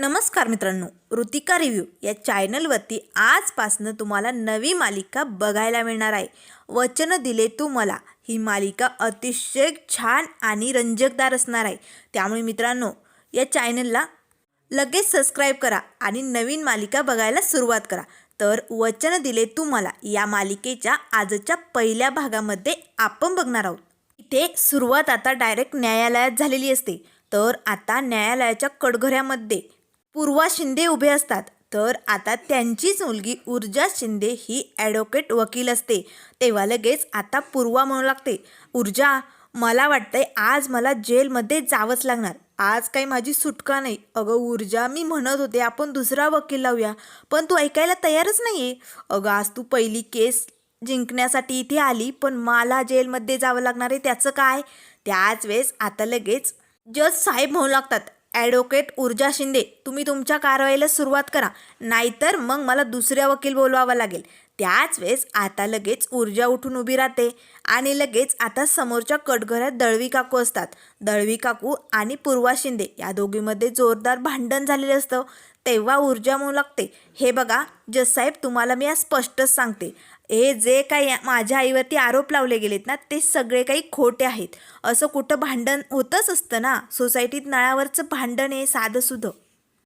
नमस्कार मित्रांनो ऋतिका रिव्ह्यू या चॅनलवरती आजपासनं तुम्हाला नवी मालिका बघायला मिळणार आहे. वचन दिले तू मला ही मालिका अतिशय छान आणि रंजकदार असणार आहे. त्यामुळे मित्रांनो या चॅनलला लगेच सबस्क्राईब करा आणि नवीन मालिका बघायला सुरुवात करा. तर वचन दिले तू मला या मालिकेच्या आजच्या पहिल्या भागामध्ये आपण बघणार आहोत. इथे सुरुवात आता डायरेक्ट न्यायालयात झालेली असते. तर आता न्यायालयाच्या कडघऱ्यामध्ये पूर्वा शिंदे उभे असतात. तर आता त्यांचीच मुलगी ऊर्जा शिंदे ही ॲडव्होकेट वकील असते. तेव्हा लगेच आता पूर्वा म्हणू लागते. ऊर्जा मला वाटतंय आज मला जेलमध्ये जावंच लागणार. आज काही माझी सुटका नाही. अगं ऊर्जा मी म्हणत होते आपण दुसरा वकील लावूया पण तू ऐकायला तयारच नाही आहे अगं आज तू पहिली केस जिंकण्यासाठी इथे आली पण मला जेलमध्ये जावं लागणार आहे त्याचं काय? त्याच वेळेस आता लगेच जज साहेब म्हणू लागतात. ॲडव्होकेट ऊर्जा शिंदे तुम्ही तुमच्या कारवाईला सुरुवात करा. नाहीतर मग मला दुसऱ्या वकील बोलवावा लागेल. त्याच वेळेस आता लगेच ऊर्जा उठून उभी राहते. आणि लगेच आता समोरच्या कटघरात दळवी काकू असतात. दळवी काकू आणि पूर्वा शिंदे या दोघीमध्ये जोरदार भांडण झालेलं असतं. तेव्हा ऊर्जा म्हणू लागते हे बघा जज साहेब तुम्हाला मी आज स्पष्टच सांगते. हे जे काही माझ्या आईवरती आरोप लावले गेलेत ना ते सगळे काही खोटे आहेत. असं कुठं भांडण होतच असतं ना सोसायटीत नळावरचं भांडण आहे साधंसुधं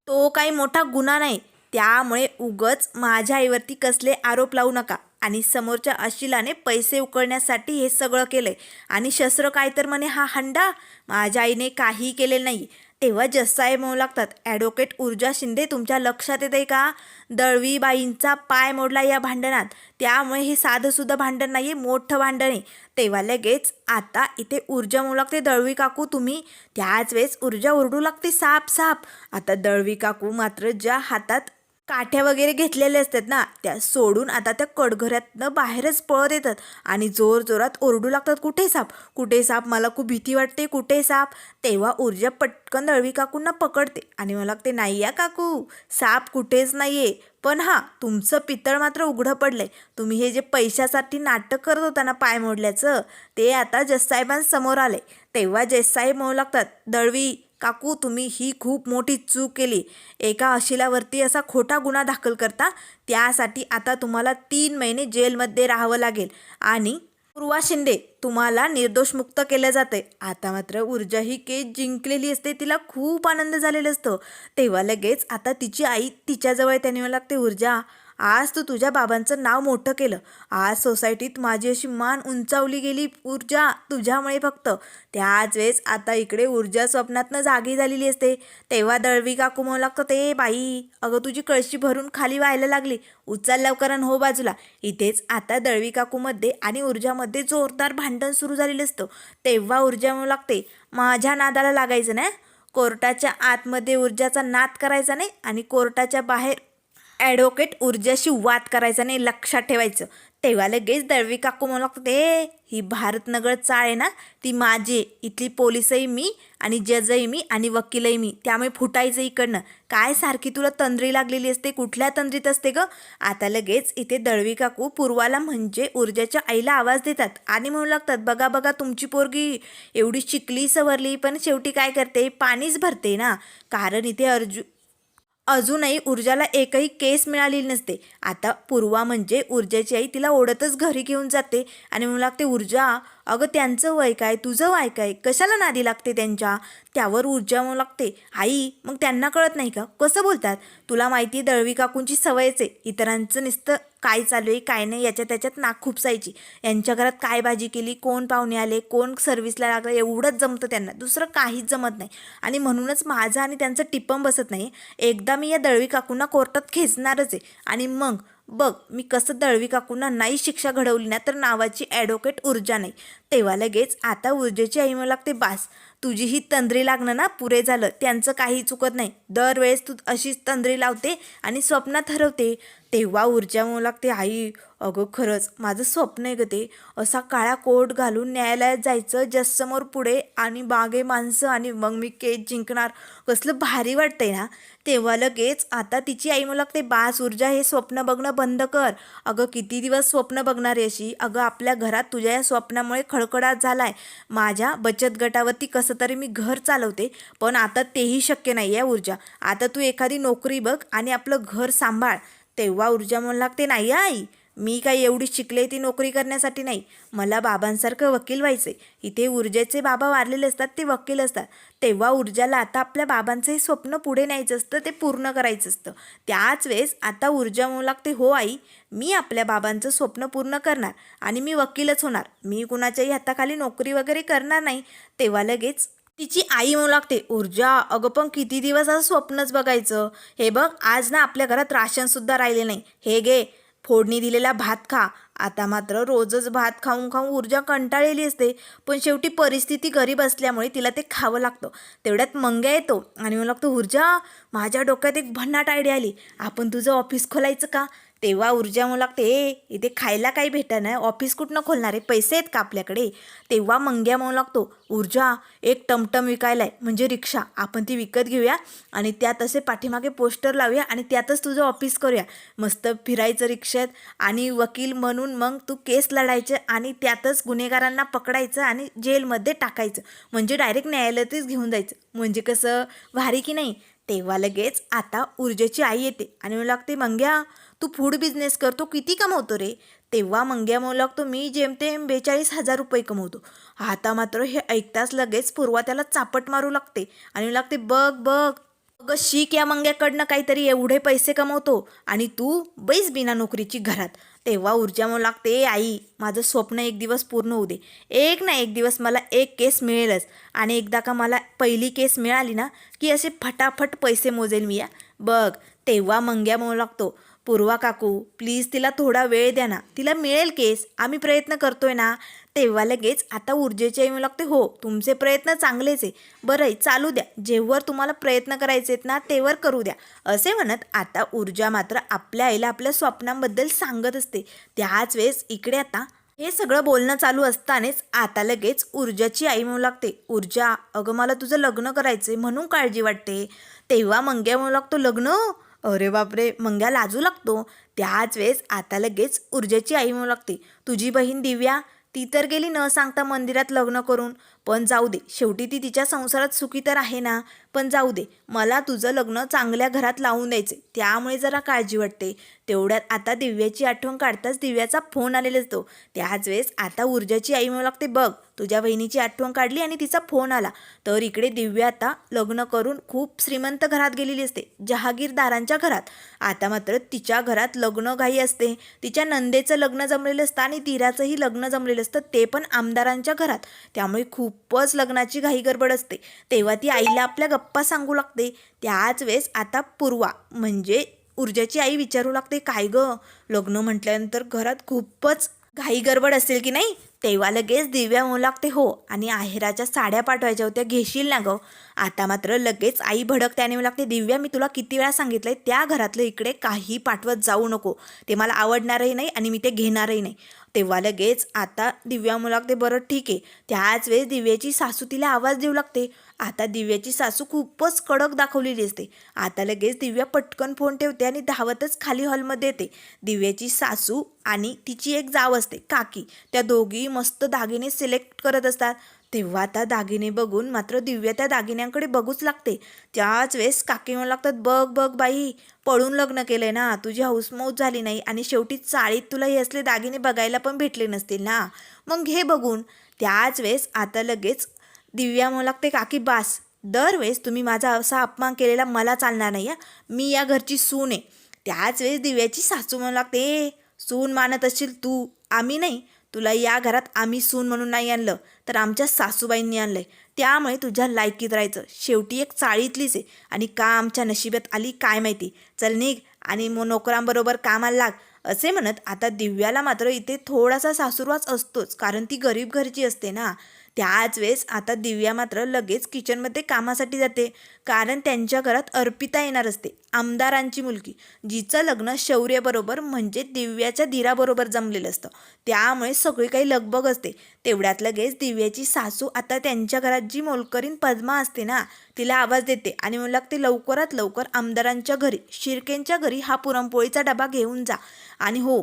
तो काही मोठा गुन्हा नाही. त्यामुळे उगच माझ्या आईवरती कसले आरोप लावू नका. आणि समोरच्या अशिलाने पैसे उकळण्यासाठी हे सगळं केलंय. आणि शस्त्र काय तर म्हणे हा हंडा माझ्या आईने काहीही केलेलं नाही. तेव्हा जस्साय म्हणू लागतात ॲडव्होकेट ऊर्जा शिंदे तुमच्या लक्षात येते का? दळवीबाईंचा पाय मोडला या भांडणात. त्यामुळे हे साधंसुद्धा भांडण नाही आहे मोठं भांडण आहे. तेव्हा लगेच आता इथे ऊर्जा म्हणू लागते दळवी काकू तुम्ही? त्याच वेळेस ऊर्जा ओरडू लागते साप साप. आता दळवी काकू मात्र ज्या हातात काठ्या वगैरे घेतलेल्या असतात ना त्या सोडून आता त्या कडघऱ्यातनं बाहेरच पळत येतात. आणि जोर जोरात ओरडू लागतात कुठे साप? कुठे साप? मला खूप भीती वाटते कुठे साप? तेव्हा ऊर्जा पटकन दळवी काकूंना पकडते. आणि मला लागते नाही या काकू साप कुठेच नाही आहे पण हां तुमचं पितळ मात्र उघडं पडलंय. तुम्ही हे जे पैशासाठी नाटक करत होता ना पाय मोडल्याचं ते आता जससाहेबांसमोर आले तेव्हा जससाहेब म्हणू लागतात दळवी काकू तुम्ही ही खूप मोठी चूक केली. एका अशिलावरती असा खोटा गुन्हा दाखल करता त्यासाठी आता तुम्हाला तीन महिने जेलमध्ये राहावं लागेल. आणि पूर्वा शिंदे तुम्हाला निर्दोष मुक्त केलं जाते आता मात्र ऊर्जा ही केस जिंकलेली असते तिला खूप आनंद झालेला असतो. तेव्हा लगेच आता तिची आई तिच्याजवळ त्याने मला लागते ऊर्जा आज तू तुझ्या बाबांचं नाव मोठं केलं. आज सोसायटीत माझी अशी मान उंचावली गेली ऊर्जा तुझ्यामुळे फक्त. त्याच वेळेस आता इकडे ऊर्जा स्वप्नातनं जागी झालेली असते. तेव्हा दळवी काकू म्हणू लागतं ते बाई अगं तुझी कळशी भरून खाली व्हायला लागली. उचल लवकर आणि हो बाजूला. इथेच आता दळवी काकूमध्ये आणि ऊर्जामध्ये जोरदार भांडण सुरू झालेलं असतं. तेव्हा ऊर्जा म्हणू लागते माझ्या नादाला लागायचं नाही. कोर्टाच्या आतमध्ये ऊर्जाचा नाद करायचा नाही आणि कोर्टाच्या बाहेर ॲडव्होकेट ऊर्जाशी वाद करायचा नाही लक्षात ठेवायचं. तेव्हा लगेच दळवी काकू म्हणू लागतात ए ही भारतनगर चाळ आहे ना ती माझी आहे. इथली पोलिसही मी आणि जजही मी आणि वकीलही मी. त्यामुळे फुटायचं इकडनं. काय सारखी तुला तंद्री लागलेली असते? कुठल्या तंद्रीत असते ग? आता लगेच इथे दळवी काकू पूर्वाला म्हणजे ऊर्जाच्या आईला आवाज देतात. आणि म्हणू लागतात बघा बघा तुमची पोरगी एवढी शिकली सवरली पण शेवटी काय करते? पाणीच भरते ना. कारण इथे अर्जु अजूनही ऊर्जाला एकही केस मिळालेली नसते. आता पूर्वा म्हणजे ऊर्जेची आई तिला ओढतच घरी घेऊन जाते आणि म्हणू लागते ऊर्जा अगं त्यांचं वय काय? तुझं वय काय? कशाला नादी लागते त्यांच्या? त्यावर ऊर्जा लागते. आई मग त्यांना कळत नाही का? कसं बोलतात? तुला माहिती आहे दळवी काकूंची सवयच आहे. इतरांचं नुसतं काय चालू आहे काय नाही याच्या त्याच्यात नाक खुपसायची. यांच्या घरात काय भाजी केली कोण पाहुणे आले कोण सर्व्हिसला लागलं एवढंच जमतं त्यांना. दुसरं काहीच जमत नाही. आणि म्हणूनच माझं आणि त्यांचं टिपम बसत नाही. एकदा मी या दळवी काकूंना कोर्टात खेचणारच आहे. आणि मग? बघ मी कसं दळवी काकूंना नाही शिक्षा घडवली ना तर नावाची ॲडव्होकेट ऊर्जा नाही. तेव्हा लगेच आता ऊर्जेची आई मला लागते बास तुझी ही तंद्री लागणं ना पुरे झालं त्यांचं काही चुकत नाही. दरवेळेस तू अशीच तंद्री लावते आणि स्वप्नात हरवते तेव्हा ऊर्जा म्हणू लागते आई अगं खरंच माझं स्वप्न आहे ग ते. असा काळा कोट घालून न्यायालयात जायचं जससमोर पुढे आणि बागे माणसं आणि मग मी केस जिंकणार. कसलं भारी वाटतंय ना. तेव्हा लगेच आता तिची आई मला लागते बास ऊर्जा हे स्वप्न बघणं बंद कर. अगं किती दिवस स्वप्न बघणार आहे अशी? अगं आपल्या घरात तुझ्या या स्वप्नामुळे खळ खडखडाट झाला आहे माझ्या बचत गटावरती कसं तरी मी घर चालवते पण आता तेही शक्य नाही आहे ऊर्जा. आता तू एखादी नोकरी बघ आणि आपलं घर सांभाळ. तेव्हा ऊर्जा म्हणू लागते नाही आई मी काही एवढी शिकले ती नोकरी करण्यासाठी नाही. मला बाबांसारखं वकील व्हायचे इथे ऊर्जेचे बाबा वारलेले असतात ते वकील असतात. तेव्हा ऊर्जाला आता आपल्या बाबांचं हे स्वप्न पुढे न्यायचं असतं ते पूर्ण करायचं असतं. त्याच वेळेस आता ऊर्जा म्हणू लागते हो आई मी आपल्या बाबांचं स्वप्न पूर्ण करणार आणि मी वकीलच होणार. मी कुणाच्याही हाताखाली नोकरी वगैरे करणार नाही. तेव्हा लगेच तिची आई म्हणू लागते ऊर्जा अगं पण किती दिवस असं स्वप्नच बघायचं? हे बघ आज ना आपल्या घरात राशनसुद्धा राहिले नाही. हे घे फोडणी दिलेला भात खा. आता मात्र रोजच भात खाऊन खाऊन ऊर्जा कंटाळलेली असते. पण शेवटी परिस्थिती गरीब असल्यामुळे तिला ते खावं लागतं. तेवढ्यात मंग्या येतो आणि मला लागतो ऊर्जा माझ्या डोक्यात एक भन्नाट आयडिया आली. आपण तुझं ऑफिस खोलायचं का? तेव्हा ऊर्जा म्हणू लागते ए इथे खायला काही भेटा ऑफिस कुठनं खोलणार आहे? पैसे आहेत का आपल्याकडे? तेव्हा मंग्या म्हणू लागतो ऊर्जा एक टमटम विकायला आहे म्हणजे रिक्षा आपण ती विकत घेऊया आणि त्यात असे पाठीमागे पोस्टर लावूया आणि त्यातच तुझं ऑफिस करूया. मस्त फिरायचं रिक्षेत आणि वकील म्हणून मग तू केस लढायचं आणि त्यातच गुन्हेगारांना पकडायचं आणि जेलमध्ये टाकायचं म्हणजे डायरेक्ट न्यायालयातच घेऊन जायचं. म्हणजे कसं? भारी की नाही? तेव्हा लगेच आता ऊर्जेची आई येते आणि म्हणू लागते मंग्या तू फूड बिझनेस करतो किती कमवतो रे? तेव्हा मंग्या म्हणू लागतो मी जेमतेम बेचाळीस हजार रुपये कमवतो. आता मात्र हे ऐकताच लगेच पूर्वा त्याला चापट मारू लागते आणि लागते बघ बघ अगं शीख या मंग्याकडनं काहीतरी एवढे पैसे कमवतो आणि तू बैस बिना नोकरीची घरात. तेव्हा ऊर्जा म्हणू लागते आई माझं स्वप्न एक दिवस पूर्ण होऊ दे. एक ना एक दिवस मला एक केस मिळेलच. आणि एकदा का मला पहिली केस मिळाली ना की असे फटाफट पैसे मोजेल मी या. बघ तेव्हा मंग्या म्हणू लागतो पूर्वा काकू प्लीज तिला थोडा वेळ द्या ना. तिला मिळेल केस. आम्ही प्रयत्न करतोय ना. तेव्हा लगेच आता ऊर्जेची आई म्हणू लागते हो तुमचे प्रयत्न चांगलेच आहे. बरं आहे चालू द्या. जेव्हा तुम्हाला प्रयत्न करायचे आहेत ना तेवर करू द्या. असे म्हणत आता ऊर्जा मात्र आपल्या आईला आपल्या स्वप्नांबद्दल सांगत असते. त्याच वेळेस इकडे आता हे सगळं बोलणं चालू असतानाच आता लगेच ऊर्जाची आई म्हणू लागते ऊर्जा अगं मला तुझं लग्न करायचंय म्हणून काळजी वाटते. तेव्हा मंग्या म्हणू लागतो लग्न? अरे बापरे मंग्या लाजू लागतो. त्याच वेळेस आता लगेच ऊर्जेची आई म्हणू लागते. तुझी बहीण दिव्या ती तर गेली न सांगता मंदिरात लग्न करून. पण जाऊ दे शेवटी ती तिच्या संसारात सुखी तर आहे ना. पण जाऊ दे मला तुझं लग्न चांगल्या घरात लावून द्यायचे त्यामुळे जरा काळजी वाटते. तेवढ्यात आता दिव्याची आठवण काढताच दिव्याचा फोन आलेला असतो. त्याच वेळेस आता ऊर्जाची आई म्हणू लागते बघ तुझ्या बहिणीची आठवण काढली आणि तिचा फोन आला. तर इकडे दिव्या आता लग्न करून खूप श्रीमंत घरात गेलेली असते जहागीरदारांच्या घरात. आता मात्र तिच्या घरात लग्न घाई असते. तिच्या नंदेचं लग्न जमलेलं असतं आणि तिराचंही लग्न जमलेलं असतं ते पण आमदारांच्या घरात. त्यामुळे खूपच लग्नाची घाई गडबड असते. तेव्हा ती आईला आपल्या पप्पा सांगू लागते. त्याच वेळेस आता पूर्वा म्हणजे ऊर्जाची आई विचारू लागते काय गं? लग्न म्हटल्यानंतर घरात खूपच घाई गडबड असेल की नाही? तेव्हा लगेच दिव्या म्हणू लागते हो आणि आहेराच्या साड्या पाठवायच्या होत्या घेशील ना गं? आता मात्र लगेच आई भडक त्याने मला लागते दिव्या मी तुला किती वेळा सांगितलंय त्या घरातलं इकडे काही पाठवत जाऊ नको. ते मला आवडणारही नाही आणि मी ते घेणारही नाही. तेव्हा लगेच आता दिव्या म्हणू लागते बरं ठीक आहे. त्याच वेळेस दिव्याची सासू तिला आवाज देऊ लागते. आता दिव्याची सासू खूपच कडक दाखवलेली असते. आता लगेच दिव्या पटकन फोन ठेवते आणि धावतच खाली हॉलमध्ये येते. दिव्याची सासू आणि तिची एक जाव असते काकी. त्या दोघी मस्त दागिने सिलेक्ट करत असतात. तेव्हा त्या दागिने बघून मात्र दिव्या त्या दागिन्यांकडे बघूच लागते. त्याच वेळेस काकी म्हणू लागतात बघ बघ बाई पळून लग्न केलंय ना तुझी हौसमौज झाली नाही आणि शेवटी चाळीत तुला हे असले दागिने बघायला पण भेटले नसतील ना. मग हे बघून त्याच वेळेस आता लगेच दिव्या म्हणू लागते काकी बास दरवेळेस तुम्ही माझा असा अपमान केलेला मला चालणार नाही मी या घरची सून आहे. त्याच वेळेस दिव्याची सासू म्हणू लागते सून मानत असशील तू आम्ही नाही तुला या घरात आम्ही सून म्हणून नाही आणलं तर आमच्या सासूबाईंनी आणलंय. त्यामुळे तुझ्या लायकीत राहायचं. शेवटी एक चाळीतलीच आहे. आणि का आमच्या नशिबात आली काय माहिती? चल निघ आणि मग नोकरांबरोबर कामाला लाग. असे म्हणत आता दिव्याला मात्र इथे थोडासा सासूरवाच असतोच कारण ती गरीब घरची असते ना. त्याच वेळेस आता दिव्या मात्र लगेच किचनमध्ये कामासाठी जाते. कारण त्यांच्या घरात अर्पिता येणार असते आमदारांची मुलगी जिचं लग्न शौर्यबरोबर म्हणजे दिव्याच्या धीराबरोबर जमलेलं असतं. त्यामुळे सगळी काही लगबग असते. तेवढ्यात लगेच दिव्याची सासू आता त्यांच्या घरात जी मोलकरीन पद्मा असते ना तिला आवाज देते आणि म्हणू लागते लवकरात लवकर आमदारांच्या घरी शिर्केंच्या घरी हा पुरणपोळीचा डबा घेऊन जा आणि हो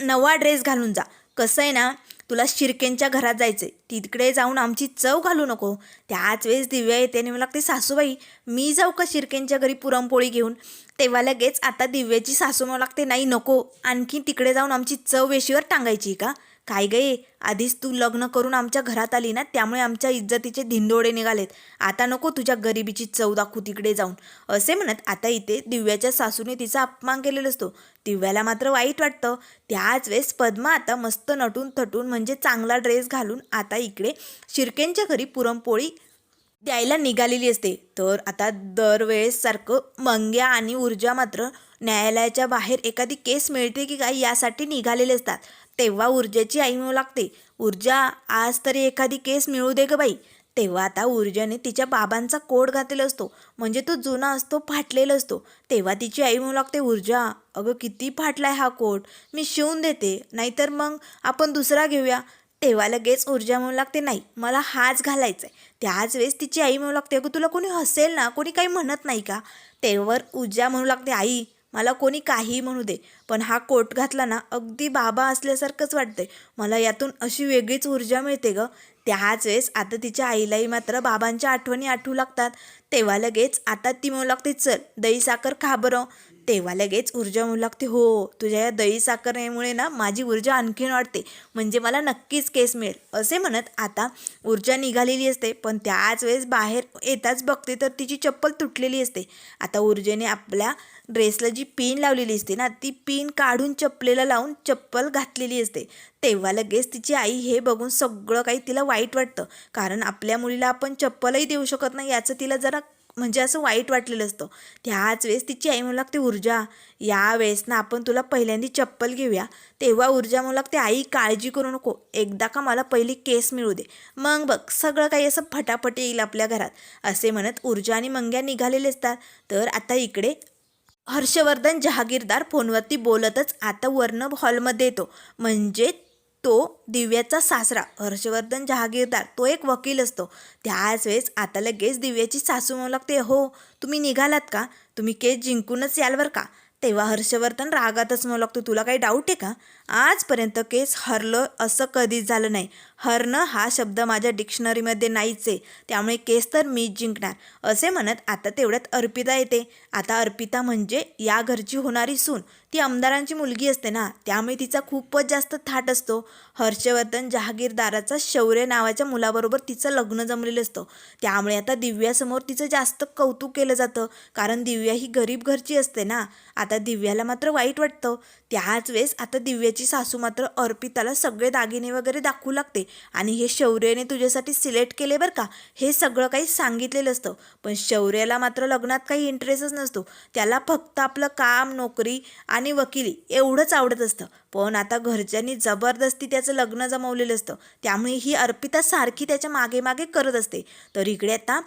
नवा ड्रेस घालून जा. कसं आहे ना तुला शिरकेंच्या घरात जायचं आहे तिकडे जाऊन आमची चव घालू नको. त्याच वेळेस दिव्या येते आणि मला लागते सासूबाई मी जाऊ का शिरकेंच्या घरी पुरणपोळी घेऊन? तेव्हा लगेच आता दिव्याची सासू मला लागते नाही नको. आणखी तिकडे जाऊन आमची चव वेशीवर टांगायची का? काय गे आधीच तू लग्न करून आमच्या घरात आली ना त्यामुळे आमच्या इज्जतीचे धिंडोडे निघालेत. आता नको तुझ्या गरिबीची चव दाखवू तिकडे जाऊन. असे म्हणत आता इथे दिव्याच्या सासूने तिचा अपमान केलेला असतो. दिव्याला मात्र वाईट वाटतं. त्याच वेळेस पद्मा आता मस्त नटून थटून म्हणजे चांगला ड्रेस घालून आता इकडे शिरकेंच्या घरी पुरणपोळी द्यायला निघालेली असते. तर आता दरवेळेस सारखं मंग्या आणि ऊर्जा मात्र न्यायालयाच्या बाहेर एखादी केस मिळते की काय यासाठी निघालेले असतात. तेव्हा ऊर्जेची आई मिळू लागते ऊर्जा आज तरी एखादी केस मिळू दे ग बाई. तेव्हा आता ऊर्जाने तिच्या बाबांचा कोट घातलेला असतो म्हणजे तो जुना असतो फाटलेला असतो. तेव्हा तिची आई म्हणू लागते ऊर्जा अगं किती फाटलाय हा कोट मी शिवून देते नाहीतर मग आपण दुसरा घेऊया. तेव्हा लगेच ऊर्जा म्हणू लागते नाही मला हाच घालायचा आहे त्याच वेळेस तिची आई म्हणू लागते अगं तुला कोणी हसेल ना? कोणी काही म्हणत नाही का? तेव्हा ऊर्जा म्हणू लागते आई मला कोणी काही म्हणू दे पण हा कोट घातला ना अगदी बाबा असल्यासारखंच वाटतंय. मला यातून अशी वेगळीच ऊर्जा मिळते ग. त्याच वेळेस आता तिच्या आईलाही मात्र बाबांच्या आठवणी आठवू लागतात. तेव्हा लगेच आता ती म्हणू लागते चल दही साखर खा बरं. तेव्हा लगेच ऊर्जा म्हणू लागते हो तुझ्या या दही साखरेमुळे ना माझी ऊर्जा आणखीन वाढते. म्हणजे मला नक्कीच केस मिळेल. असे म्हणत आता ऊर्जा निघालेली असते पण त्याच वेळेस बाहेर येताच बघते तर तिची चप्पल तुटलेली असते. आता ऊर्जेने आपल्या ड्रेसला जी पिन लावलेली असते ना ती पिन काढून चपलेला लावून चप्पल घातलेली असते. तेव्हा लगेच तिची आई हे बघून सगळं काही तिला वाईट वाटतं. कारण आपल्या मुलीला आपण चप्पलही देऊ शकत नाही याचं तिला जरा म्हणजे असं वाईट वाटलेलं असतं. त्याच वेळेस तिची आई म्हणू लागते ऊर्जा या वेळेस ना आपण तुला पहिल्यांदी चप्पल घेऊया. तेव्हा ऊर्जा म्हणू लागते आई काळजी करू नको. एकदा का मला पहिली केस मिळू दे. मग बघ सगळं काही असं फटाफट येईल आपल्या घरात. असे म्हणत ऊर्जा आणि मंग्या निघालेले असतात. तर आता इकडे हर्षवर्धन जहागीरदार फोनवरती बोलतच आता वर्ण हॉलमध्ये येतो. म्हणजे तो दिव्याचा सासरा हर्षवर्धन जहागीरदार तो एक वकील असतो. त्याच वेळेस आता लगेच दिव्याची सासू म्हणू लागते हो तुम्ही निघालात का? तुम्ही केस जिंकूनच याल बरं का? तेव्हा हर्षवर्धन रागातच म्हणू लागतो तुला काही डाऊट आहे का? आजपर्यंत केस हरलं असं कधीच झालं नाही. हरणं हा शब्द माझ्या डिक्शनरीमध्ये नाहीच आहे त्यामुळे केस तर मीच जिंकणार असे म्हणत आता तेवढ्यात अर्पिता येते. आता अर्पिता म्हणजे या घरची होणारी सून. ती आमदारांची मुलगी असते ना त्यामुळे तिचा खूपच जास्त थाट असतो. हर्षवर्धन जहागीरदाराचा शौर्य नावाच्या मुलाबरोबर तिचं लग्न जमलेलं असतं. त्यामुळे आता दिव्यासमोर तिचं जास्त कौतुक केलं जातं कारण दिव्या ही गरीब घरची असते ना. आता दिव्याला मात्र वाईट वाटतं. त्याच वेळेस आता दिव्याची सासू मात्र अर्पिताला सगळे दागिने वगैरे दाखवू लागते. आणि हे शौर्यने तुझ्यासाठी सिलेक्ट केले बरं का? हे सगळं काही सांगितलेलं असतं. पण शौर्याला मात्र लग्नात काही इंटरेस्टच नसतो. त्याला फक्त आपलं काम नोकरी आणि वकिली एवढंच आवडत असतं. पण आता घरच्यांनी जबरदस्ती त्याचं लग्न जमवलेलं असतं. त्यामुळे ही अर्पिता सारखी त्याच्यामागे मागे करत असते. तर इकडे आता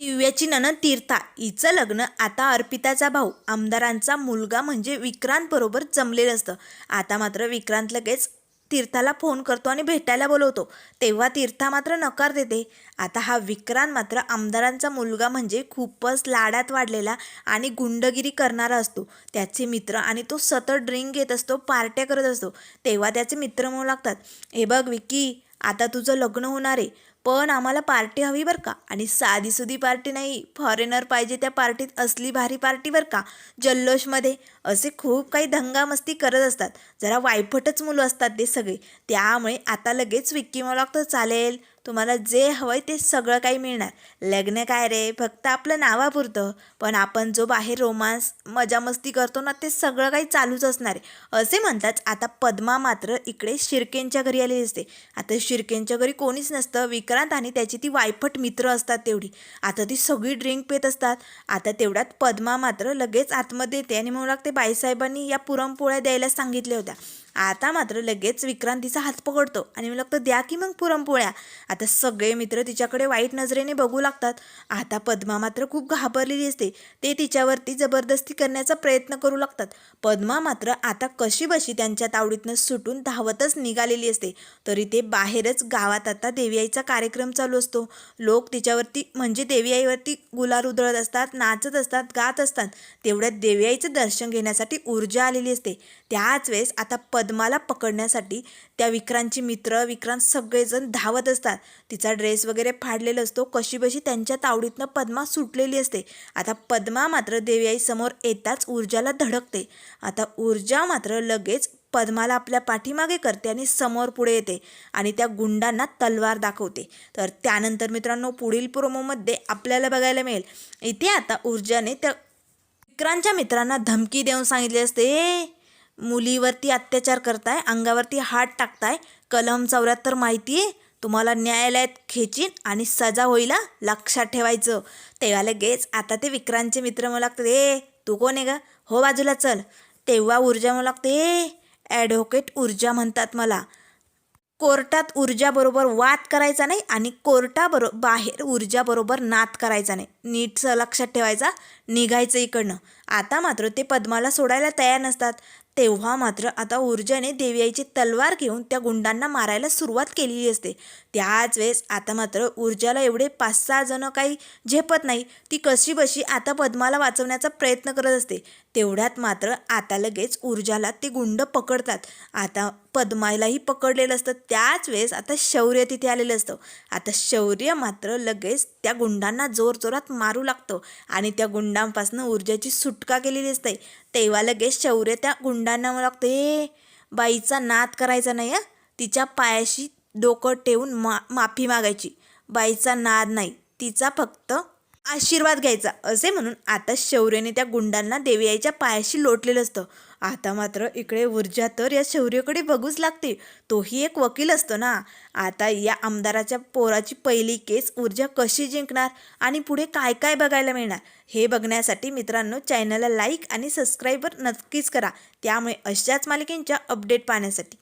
दिव्याची ननद तीर्था हिचं लग्न आता अर्पिताचा भाऊ आमदारांचा मुलगा म्हणजे विक्रांतबरोबर जमलेलं असतं. आता मात्र विक्रांत लगेच तीर्थाला फोन करतो आणि भेटायला बोलवतो. तेव्हा तीर्था मात्र नकार देते. आता हा विक्रांत मात्र आमदारांचा मुलगा म्हणजे खूपच लाडात वाढलेला आणि गुंडगिरी करणारा असतो. त्याचे मित्र आणि तो सतत ड्रिंक घेत असतो पार्ट्या करत असतो. तेव्हा त्याचे मित्र म्हणू लागतात हे बघ विकी आता तुझं लग्न होणार आहे. पण आम्हाला पार्टी हवी बरं का? आणि साधीसुधी पार्टी नाही फॉरेनर पाहिजे त्या पार्टीत असली भारी पार्टी बरं का? जल्लोषमध्ये. असे खूप काही दंगामस्ती करत असतात. जरा वायफटच मुलं असतात ते सगळे. त्यामुळे आता लगेच विक्की मला लागतं चालेल. तुम्हाला जे हवंय ते सगळं काही मिळणार. लग्न काय रे? फक्त आपलं नावापुरतं. पण आपण जो बाहेर रोमांस मजामस्ती करतो ना ते सगळं काही चालूच असणार आहे. असे म्हणताच आता पद्मा मात्र इकडे शिर्केंच्या घरी आलेली असते. आता शिर्केंच्या घरी कोणीच नसतं. विक्रांत आणि त्याची ती वायफट मित्र असतात तेवढी. आता ती सगळी ड्रिंक पेत असतात. आता तेवढ्यात पद्मा मात्र लगेच आतमध्ये येते आणि म्हणू लागते बाईसाहेबांनी या पुरणपोळ्या द्यायला सांगितल्या होत्या. आता मात्र लगेच विक्रांतीचा हात पकडतो आणि मी लागतं द्या की मग पुरणपोळ्या. आता सगळे मित्र तिच्याकडे वाईट नजरेने बघू लागतात. आता पद्मा मात्र खूप घाबरलेली असते. ते तिच्यावरती जबरदस्ती करण्याचा प्रयत्न करू लागतात. पद्मा मात्र आता कशी बशी त्यांच्या तावडीतनं सुटून धावतच निघालेली असते. तरी ते बाहेरच गावात आता देवी आईचा कार्यक्रम चालू असतो. लोक तिच्यावरती म्हणजे देवी आईवरती गुलाल उधळत असतात नाचत असतात गात असतात. तेवढ्यात देवी आईचं दर्शन घेण्यासाठी ऊर्जा आलेली असते. त्याच वेळेस आता पद्माला पकडण्यासाठी त्या विक्रांतची मित्र विक्रांत सगळेजण धावत असतात. तिचा ड्रेस वगैरे फाडलेला असतो. कशी बशी त्यांच्या तावडीतनं पद्मा सुटलेली असते. आता पद्मा मात्र देवी समोर येताच ऊर्जाला धडकते. आता ऊर्जा मात्र लगेच पद्माला आपल्या पाठीमागे करते आणि समोर पुढे येते आणि त्या गुंडांना तलवार दाखवते. तर त्यानंतर मित्रांनो पुढील प्रोमोमध्ये आपल्याला बघायला मिळेल. इथे आता ऊर्जाने त्या विक्रांतच्या मित्रांना धमकी देऊन सांगितले असते मुलीवरती अत्याचार करताय अंगावरती हात टाकताय कलम चौऱ्याहत्तर माहिती आहे तुम्हाला न्यायालयात खेचीन आणि सजा होईल लक्षात ठेवायचं. तेव्हा लगेच आता ते विक्रांतचे मित्र मला लागतात ए तू कोण आहे का हो बाजूला चल. तेव्हा ऊर्जा मला लागते ए ॲडव्होकेट ऊर्जा म्हणतात मला. कोर्टात ऊर्जाबरोबर वाद करायचा नाही आणि कोर्टाबरो बाहेर ऊर्जाबरोबर नाद करायचा नाही. नीटचं लक्षात ठेवायचा निघायचं इकडनं. आता मात्र ते पद्माला सोडायला तयार नसतात. तेव्हा मात्र आता ऊर्जाने देवीआईची तलवार घेऊन त्या गुंडांना मारायला सुरुवात केलेली असते. त्याच वेळेस आता मात्र ऊर्जाला एवढे पाच सहा जणं काही झेपत नाही ती कशी बशी आता पद्माला वाचवण्याचा प्रयत्न करत असते. तेवढ्यात मात्र आता लगेच ऊर्जाला ते गुंड पकडतात. आता पद्मालाही पकडलेलं असतं. त्याच वेळेस आता शौर्य तिथे आलेलं असतं. आता शौर्य मात्र लगेच त्या गुंडांना जोर जोरात मारू लागतो आणि त्या गुंडांपासून ऊर्जाची सुटका केलेली असते. तेव्हा लगेच शौर्य त्या गुंडांना लागतं हे बाईचा नाद करायचा नाही हं? तिच्या पायाशी डोकं ठेवून मा माफी मागायची. बाईचा नाद नाही. तिचा फक्त आशीर्वाद घ्यायचा. असे म्हणून आता शौर्यने त्या गुंडांना देवी आईच्या पायाशी लोटलेलं असतं. आता मात्र इकडे ऊर्जा तर या शौर्यकडे बघूच लागते. तोही एक वकील असतो ना? आता या आमदाराच्या पोराची पहिली केस ऊर्जा कशी जिंकणार? आणि पुढे काय काय बघायला मिळणार? हे बघण्यासाठी मित्रांनो चॅनलला लाईक आणि सबस्क्राईबर नक्कीच करा. त्यामुळे अशाच मालिकेंच्या अपडेट पाहण्यासाठी.